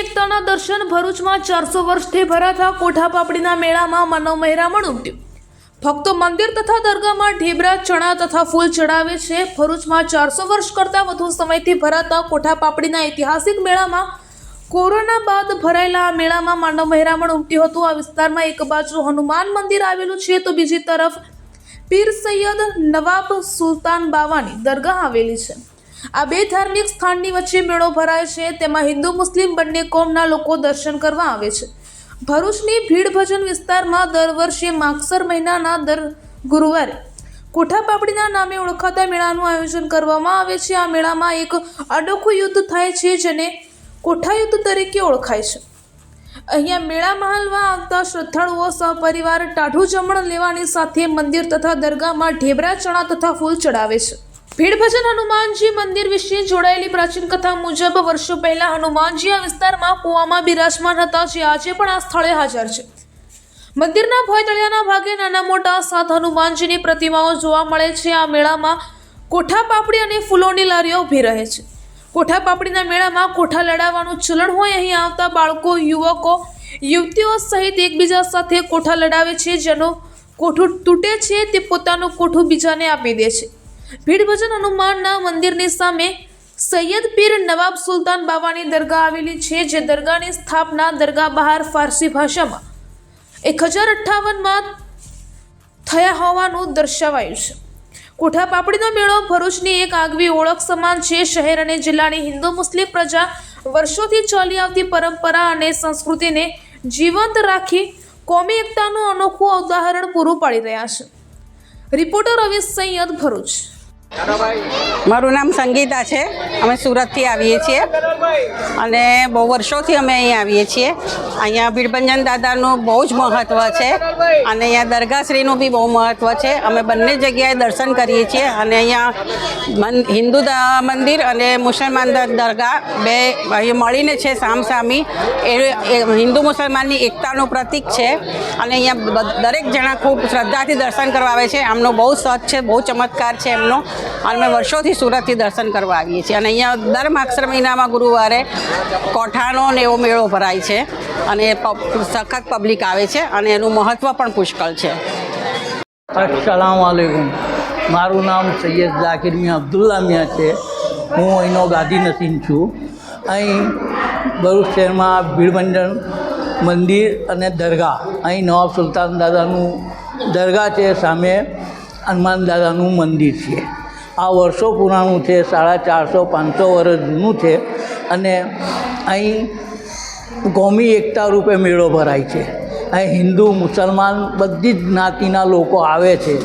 એકતાના દર્શન ભરૂચમાં ચારસો વર્ષથી ભરાતા કોઠા પાપડીના મેળામાં માનવ મહેરામણ ઉમટ્યું. ભક્તો મંદિર તથા દરગાહમાં ઢેબરા, ચણા તથા ફૂલ ચડાવે છે. ભરૂચમાં ચારસો વર્ષ કરતાં વધુ સમયથી ભરાતા કોઠા પાપડીના ઐતિહાસિક મેળામાં કોરોના બાદ ભરાયેલા આ મેળામાં માનવ મહેરામણ ઉમટ્યું હતું. આ વિસ્તારમાં એક બાજુ હનુમાન મંદિર આવેલું છે તો બીજી તરફ પીર સૈયદ નવાબ સુલતાન બાવાની દરગાહ આવેલી છે. આ બે ધાર્મિક સ્થાનની વચ્ચે મેળો ભરાય છે. તેમાં હિન્દુ, મુસ્લિમ બંને કોમના લોકો દર્શન કરવા આવે છે. ભરૂચની ભીડ ભજન વિસ્તારમાં દર વર્ષે માગસર મહિનાના દર ગુરુવારે કોઠા પાપડીના નામે ઓળખાતા મેળાનું આયોજન કરવામાં આવે છે. આ મેળામાં એક અડોખું યુદ્ધ થાય છે, જેને કોઠા યુદ્ધ તરીકે ઓળખાય છે. અહીંયા મેળા મહાલમાં આવતા શ્રદ્ધાળુઓ, સહપરિવાર, ટાઢું જમણ લેવાની સાથે મંદિર તથા દરગાહમાં ઢેબરા ચણા તથા ફૂલ ચડાવે છે. ભીડ ભજન હનુમાનજી મંદિર વિશે જોડાયેલી પ્રાચીન કથા મુજબ વર્ષો પહેલા હનુમાનજી આ વિસ્તારમાં કુવામાં બિરાજમાન હતા, જે આજે પણ આ સ્થળે હાજર છે. મંદિરના ભોયતળિયાના ભાગે નાના મોટા સાત હનુમાનજીની પ્રતિમાઓ જોવા મળે છે. આ મેળામાં કોઠા પાપડી અને ફૂલોની લારીઓ ઊભી રહે છે. કોઠા પાપડીના મેળામાં કોઠા લડાવવાનું ચલણ હોય અહીં આવતા બાળકો, યુવકો, યુવતીઓ સહિત એકબીજા સાથે કોઠા લડાવે છે, જેનું કોઠું તૂટે છે તે પોતાનું કોઠું બીજાને આપી દે છે. ભીડ ભજન હનુમાનના મંદિરની સામે સૈયદ પીર નવાબ સુલતાન બાવાની દરગાહ આવેલી છે, જે દરગાહની સ્થાપના દરગાહ બહાર ફારસી ભાષામાં એક હજાર અઠ્ઠાવનમાં થયા હોવાનું દર્શાવાયું છે. કોઠા પાપડીનો મેળો ભરૂચની એક આગવી ઓળખ સમાન છે. શહેર અને જિલ્લાની હિન્દુ મુસ્લિમ પ્રજા વર્ષોથી ચાલી આવતી પરંપરા અને સંસ્કૃતિને જીવંત રાખી કોમી એકતાનું અનોખું ઉદાહરણ પૂરું પાડી રહ્યા છે. રિપોર્ટર રવિ સૈયદ ભરૂચ. મારું નામ સંગીતા છે. અમે સુરતથી આવીએ છીએ. અને બહુ વર્ષોથી અમે અહીં આવીએ છીએ. અહીંયા ભીડભંજન દાદાનું બહુ જ મહત્ત્વ છે. અને અહીંયા દરગાહશ્રીનું બી બહુ મહત્ત્વ છે. અમે બંને જગ્યાએ દર્શન કરીએ છીએ. અને અહીંયા હિન્દુ મંદિર અને મુસલમાન દરગાહ બે મળીને છે સામસામી. એ હિન્દુ મુસલમાનની એકતાનું પ્રતીક છે. અને અહીંયા દરેક જણા ખૂબ શ્રદ્ધાથી દર્શન કરવા આવે છે. આમનો બહુ સત છે, બહુ ચમત્કાર છે એમનો. અને અમે વર્ષોથી સુરતથી દર્શન કરવા આવીએ છીએ. અને અહીંયા દર માક્ષર મહિનામાં ગુરુવારે કોઠાનો ને એવો મેળો ભરાય છે અને સખત પબ્લિક આવે છે અને એનું મહત્ત્વ પણ પુષ્કળ છે. અસલામ વાલેકુમ. મારું નામ સૈયદ ઝાકિર મિયા અબ્દુલ્લા મિયા છે. હું અહીંનો ગાદી નસીન છું. અહીં ભરૂચ શહેરમાં ભીડભંજન મંદિર અને દરગાહ. અહીં નવાબ સુલતાન દાદાનું દરગાહ છે, સામે હનુમાન દાદાનું મંદિર છે. આ વર્ષો પુરાણું છે, સાડા ચારસો, પાંચસો વર્ષ જૂનું છે અને અહીં કોમી એકતા રૂપે મેળો ભરાય છે. અહીં હિન્દુ, મુસલમાન બધી જ જ્ઞાતિના લોકો આવે છે.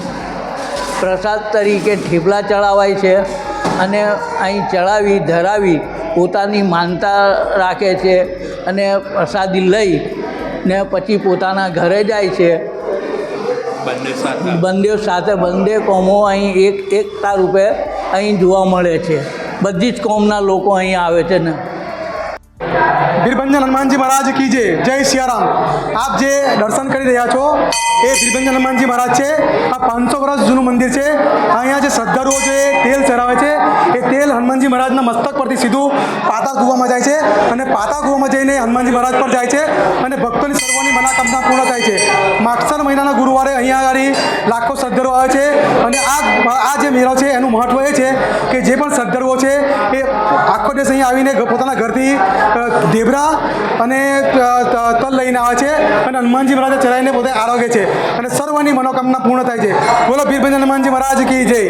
પ્રસાદ તરીકે ઠેપલા ચડાવાય છે અને અહીં ચડાવી, ધરાવી પોતાની માનતા રાખે છે અને પ્રસાદી લઈ ને પછી પોતાના ઘરે જાય છે. બંને સાથે? બંને કોમો અહીં એક એકતા રૂપે અહીં જોવા મળે છે. બધી જ કોમના લોકો અહીં આવે છે ને. ભીરભંજન હનુમાનજી મહારાજ કી જય. સિયારામ. આપ જે દર્શન કરી રહ્યા છો, એ ભીરભંજન હનુમાનજી મહારાજ છે. આ પાંચસો વર્ષ જૂનું મંદિર છે. અહીંયા જે શ્રદ્ધાળુઓ જે તેલ ચરાવે છે. એ તેલ હનુમાનજી મહારાજના મસ્તક પરથી સીધું પાતા કૂવામાં જાય છે અને પાતા કૂવામાં જઈને હનુમાનજી મહારાજ પર જાય છે અને ભક્તોની સર્વની મનાકામના પૂર્ણ થાય છે. માગસર મહિનાના ગુરુવારે અહીંયા આગળ લાખો શ્રદ્ધાળુઓ આવે છે અને આ આ જે મેળો છે, એનું મહત્વ એ છે કે જે પણ શ્રદ્ધાળુઓ આખો દેશ અહીંયા આવીને પોતાના ઘરથી ઢેબરા અને તલ લઈને આવે છે અને હનુમાનજી મહારાજે ચડાવીને પોતે આરોગે છે. અને સર્વની મનોકામના પૂર્ણ થાય છે. બોલો ભીરભંજન હનુમાનજી મહારાજ કી જય.